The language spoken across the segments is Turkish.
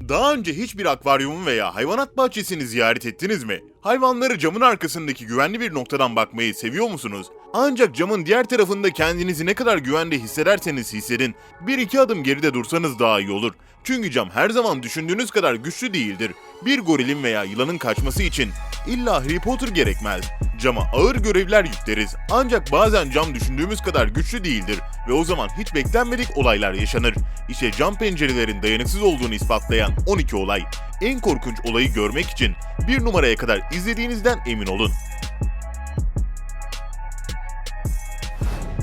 Daha önce hiçbir akvaryumu veya hayvanat bahçesini ziyaret ettiniz mi? Hayvanları camın arkasındaki güvenli bir noktadan bakmayı seviyor musunuz? Ancak camın diğer tarafında kendinizi ne kadar güvende hissederseniz hissedin, bir iki adım geride dursanız daha iyi olur. Çünkü cam her zaman düşündüğünüz kadar güçlü değildir. Bir gorilin veya yılanın kaçması için illa Harry Potter gerekmez. Cama ağır görevler yükleriz ancak bazen cam düşündüğümüz kadar güçlü değildir ve o zaman hiç beklenmedik olaylar yaşanır. İşte cam pencerelerin dayanıksız olduğunu ispatlayan 12 olay. En korkunç olayı görmek için bir numaraya kadar izlediğinizden emin olun.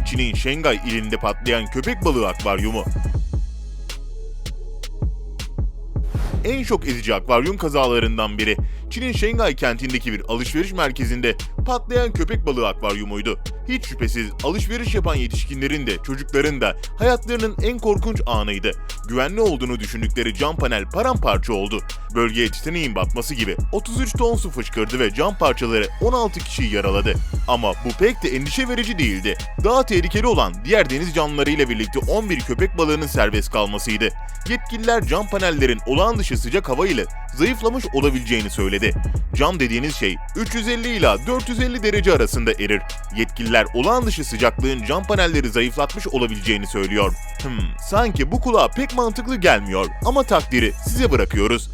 Çin'in Şengay ilinde patlayan köpek balığı akvaryumu. En şok edici akvaryum kazalarından biri Çin'in Şengay kentindeki bir alışveriş merkezinde patlayan köpek balığı akvaryumuydu. Hiç şüphesiz alışveriş yapan yetişkinlerin de çocukların da hayatlarının en korkunç anıydı. Güvenli olduğunu düşündükleri cam panel paramparça oldu. Bölgeye Titanic'in batması gibi 33 ton su fışkırdı ve cam parçaları 16 kişiyi yaraladı. Ama bu pek de endişe verici değildi. Daha tehlikeli olan diğer deniz canlıları ile birlikte 11 köpek balığının serbest kalmasıydı. Yetkililer cam panellerin olağan dışı sıcak hava ile zayıflamış olabileceğini söyledi. Cam dediğiniz şey 350 ila 450 derece arasında erir. Yetkililer olağan dışı sıcaklığın cam panelleri zayıflatmış olabileceğini söylüyor. Hmm, sanki bu kulağa pek mantıklı gelmiyor ama takdiri size bırakıyoruz.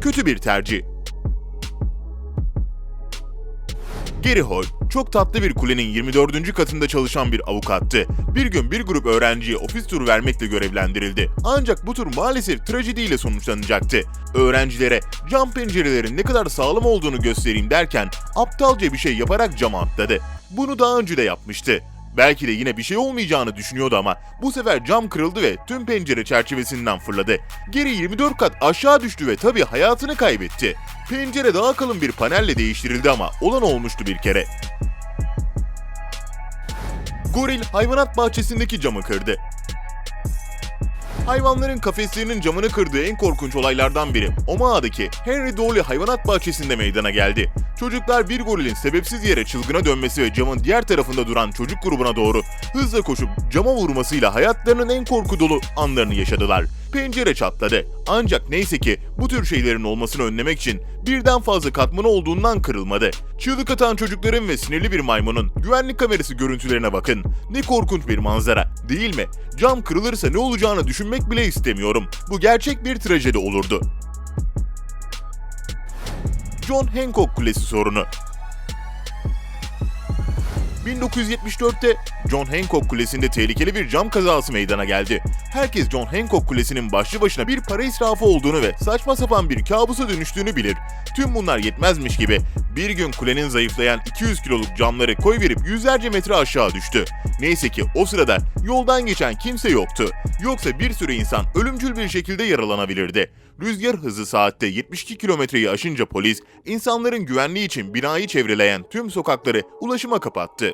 Kötü bir tercih. Gary Hall, çok tatlı bir kulenin 24. katında çalışan bir avukattı. Bir gün bir grup öğrenciye ofis turu vermekle görevlendirildi. Ancak bu tur maalesef trajediyle sonuçlanacaktı. Öğrencilere cam pencerelerin ne kadar sağlam olduğunu göstereyim derken aptalca bir şey yaparak cama atladı. Bunu daha önce de yapmıştı. Belki de yine bir şey olmayacağını düşünüyordu ama bu sefer cam kırıldı ve tüm pencere çerçevesinden fırladı. Geri 24 kat aşağı düştü ve tabii hayatını kaybetti. Pencere daha kalın bir panelle değiştirildi ama olan olmuştu bir kere. Goril hayvanat bahçesindeki camı kırdı. Hayvanların kafeslerinin camını kırdığı en korkunç olaylardan biri Omaha'daki Henry Dolly hayvanat bahçesinde meydana geldi. Çocuklar bir gorilin sebepsiz yere çılgına dönmesi ve camın diğer tarafında duran çocuk grubuna doğru hızla koşup cama vurmasıyla hayatlarının en korku dolu anlarını yaşadılar. Pencere çatladı. Ancak neyse ki bu tür şeylerin olmasını önlemek için birden fazla katmanı olduğundan kırılmadı. Çığlık atan çocukların ve sinirli bir maymunun güvenlik kamerası görüntülerine bakın. Ne korkunç bir manzara, değil mi? Cam kırılırsa ne olacağını düşünmek bile istemiyorum. Bu gerçek bir trajedi olurdu. John Hancock Kulesi sorunu 1974'te John Hancock Kulesi'nde tehlikeli bir cam kazası meydana geldi. Herkes John Hancock Kulesi'nin başlı başına bir para israfı olduğunu ve saçma sapan bir kabusa dönüştüğünü bilir. Tüm bunlar yetmezmiş gibi bir gün kulenin zayıflayan 200 kiloluk camları koyverip yüzlerce metre aşağı düştü. Neyse ki o sırada yoldan geçen kimse yoktu. Yoksa bir sürü insan ölümcül bir şekilde yaralanabilirdi. Rüzgar hızı saatte 72 kilometreyi aşınca polis, insanların güvenliği için binayı çevreleyen tüm sokakları ulaşıma kapattı.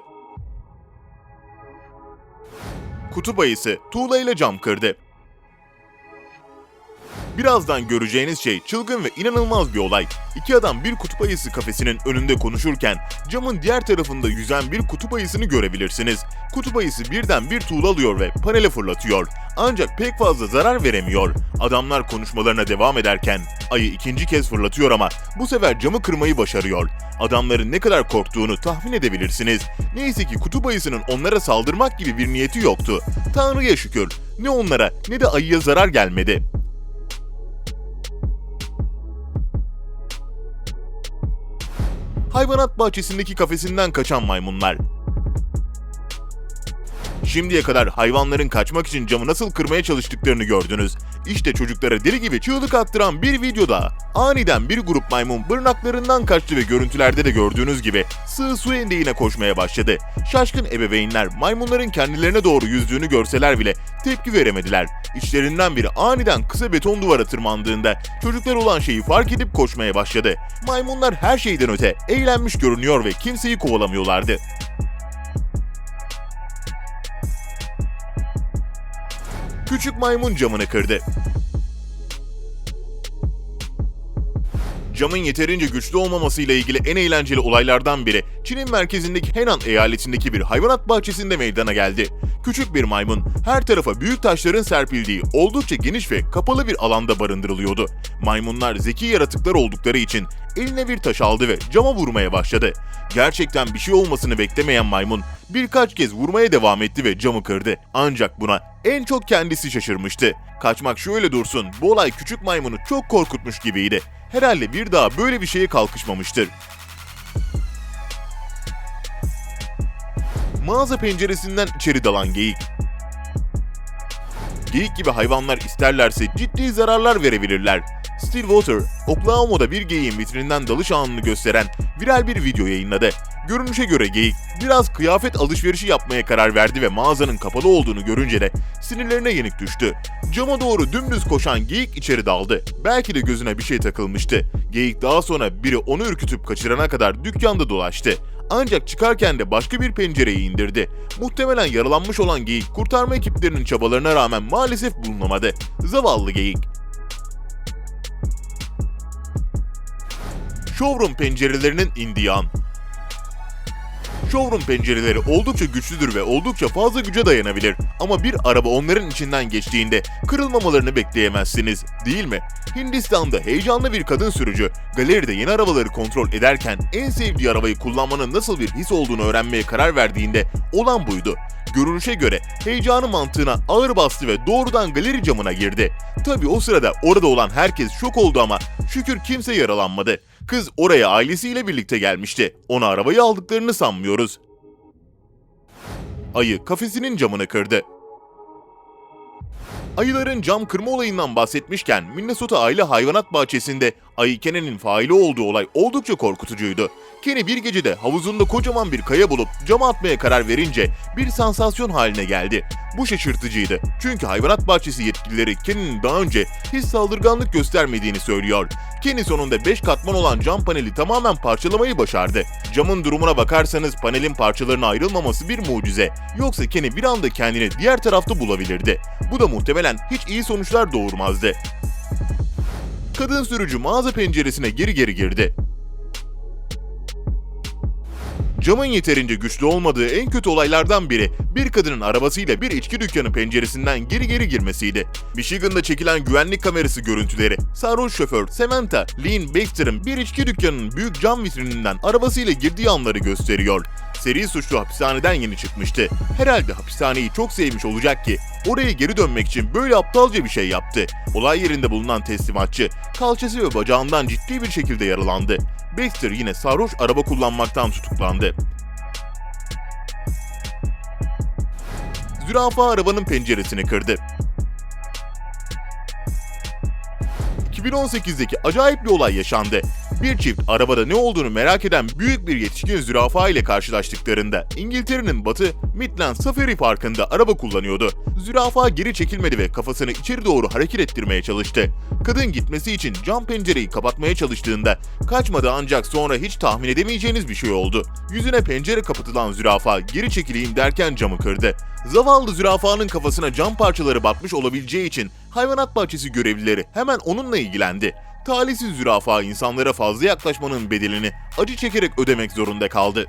Kutup ayısı tuğla ile cam kırdı. Birazdan göreceğiniz şey çılgın ve inanılmaz bir olay. İki adam bir kutup ayısı kafesinin önünde konuşurken camın diğer tarafında yüzen bir kutup ayısını görebilirsiniz. Kutup ayısı birden bir tuğla alıyor ve panele fırlatıyor. Ancak pek fazla zarar veremiyor. Adamlar konuşmalarına devam ederken ayı ikinci kez fırlatıyor ama bu sefer camı kırmayı başarıyor. Adamların ne kadar korktuğunu tahmin edebilirsiniz. Neyse ki kutup ayısının onlara saldırmak gibi bir niyeti yoktu. Tanrı'ya şükür. Ne onlara ne de ayıya zarar gelmedi. Hayvanat bahçesindeki kafesinden kaçan maymunlar. Şimdiye kadar hayvanların kaçmak için camı nasıl kırmaya çalıştıklarını gördünüz. İşte çocuklara deli gibi çığlık attıran bir videoda aniden bir grup maymun bırnaklarından kaçtı ve görüntülerde de gördüğünüz gibi sığ su endeğine koşmaya başladı. Şaşkın ebeveynler maymunların kendilerine doğru yüzdüğünü görseler bile tepki veremediler. İçlerinden biri aniden kısa beton duvara tırmandığında çocuklar olan şeyi fark edip koşmaya başladı. Maymunlar her şeyden öte eğlenmiş görünüyor ve kimseyi kovalamıyorlardı. küçük maymun camını kırdı. Camın yeterince güçlü olmamasıyla ilgili en eğlenceli olaylardan biri Çin'in merkezindeki Henan eyaletindeki bir hayvanat bahçesinde meydana geldi. Küçük bir maymun her tarafa büyük taşların serpildiği oldukça geniş ve kapalı bir alanda barındırılıyordu. Maymunlar zeki yaratıklar oldukları için eline bir taş aldı ve cama vurmaya başladı. Gerçekten bir şey olmasını beklemeyen maymun birkaç kez vurmaya devam etti ve camı kırdı. Ancak buna en çok kendisi şaşırmıştı. Kaçmak şöyle dursun, bu olay küçük maymunu çok korkutmuş gibiydi. Herhalde bir daha böyle bir şeye kalkışmamıştır. Mağaza penceresinden içeri dalan geyik. Geyik gibi hayvanlar isterlerse ciddi zararlar verebilirler. Stillwater, Oklahoma'da bir geyiğin vitrinden dalış anını gösteren viral bir video yayınladı. Görünüşe göre geyik biraz kıyafet alışverişi yapmaya karar verdi ve mağazanın kapalı olduğunu görünce de sinirlerine yenik düştü. Cama doğru dümdüz koşan geyik içeri daldı. Belki de gözüne bir şey takılmıştı. Geyik daha sonra biri onu ürkütüp kaçırana kadar dükkanda dolaştı. Ancak çıkarken de başka bir pencereyi indirdi. Muhtemelen yaralanmış olan geyik kurtarma ekiplerinin çabalarına rağmen maalesef bulunamadı. Zavallı geyik. Showroom pencerelerinin indiği an. Showroom pencereleri oldukça güçlüdür ve oldukça fazla güce dayanabilir. Ama bir araba onların içinden geçtiğinde kırılmamalarını bekleyemezsiniz, değil mi? Hindistan'da heyecanlı bir kadın sürücü galeride yeni arabaları kontrol ederken en sevdiği arabayı kullanmanın nasıl bir his olduğunu öğrenmeye karar verdiğinde olan buydu. Görünüşe göre heyecanı mantığına ağır bastı ve doğrudan galeri camına girdi. Tabi o sırada orada olan herkes şok oldu ama şükür kimse yaralanmadı. Kız oraya ailesiyle birlikte gelmişti. Ona arabayı aldıklarını sanmıyoruz. Ayı kafesinin camını kırdı. Ayıların cam kırma olayından bahsetmişken Minnesota Aile Hayvanat Bahçesi'nde ayı Kenne'nin faili olduğu olay oldukça korkutucuydu. Kenny bir gecede havuzunda kocaman bir kaya bulup cama atmaya karar verince bir sansasyon haline geldi. Bu şaşırtıcıydı. Çünkü hayvanat bahçesi yetkilileri Kenny'nin daha önce hiç saldırganlık göstermediğini söylüyor. Kenny sonunda 5 katman olan cam paneli tamamen parçalamayı başardı. Camın durumuna bakarsanız panelin parçalarına ayrılmaması bir mucize. Yoksa Kenny bir anda kendini diğer tarafta bulabilirdi. Bu da muhtemelen hiç iyi sonuçlar doğurmazdı. Kadın sürücü mağaza penceresine geri geri girdi. Camın yeterince güçlü olmadığı en kötü olaylardan biri bir kadının arabasıyla bir içki dükkanı penceresinden geri geri girmesiydi. Michigan'da çekilen güvenlik kamerası görüntüleri sarhoş şoför Samantha Lynn Baxter'ın bir içki dükkanının büyük cam vitrininden arabasıyla girdiği anları gösteriyor. Seri suçlu hapishaneden yeni çıkmıştı. Herhalde hapishaneyi çok sevmiş olacak ki oraya geri dönmek için böyle aptalca bir şey yaptı. Olay yerinde bulunan teslimatçı kalçası ve bacağından ciddi bir şekilde yaralandı. Baxter yine sarhoş araba kullanmaktan tutuklandı. Zürafa arabanın penceresini kırdı. 2018'deki acayip bir olay yaşandı. Bir çift arabada ne olduğunu merak eden büyük bir yetişkin zürafa ile karşılaştıklarında İngiltere'nin batı Midland Safari Parkı'nda araba kullanıyordu. Zürafa geri çekilmedi ve kafasını içeri doğru hareket ettirmeye çalıştı. Kadın gitmesi için cam pencereyi kapatmaya çalıştığında kaçmadı ancak sonra hiç tahmin edemeyeceğiniz bir şey oldu. Yüzüne pencere kapatılan zürafa geri çekileyim derken camı kırdı. Zavallı zürafanın kafasına cam parçaları batmış olabileceği için hayvanat bahçesi görevlileri hemen onunla ilgilendi. Talihsiz zürafa insanlara fazla yaklaşmanın bedelini acı çekerek ödemek zorunda kaldı.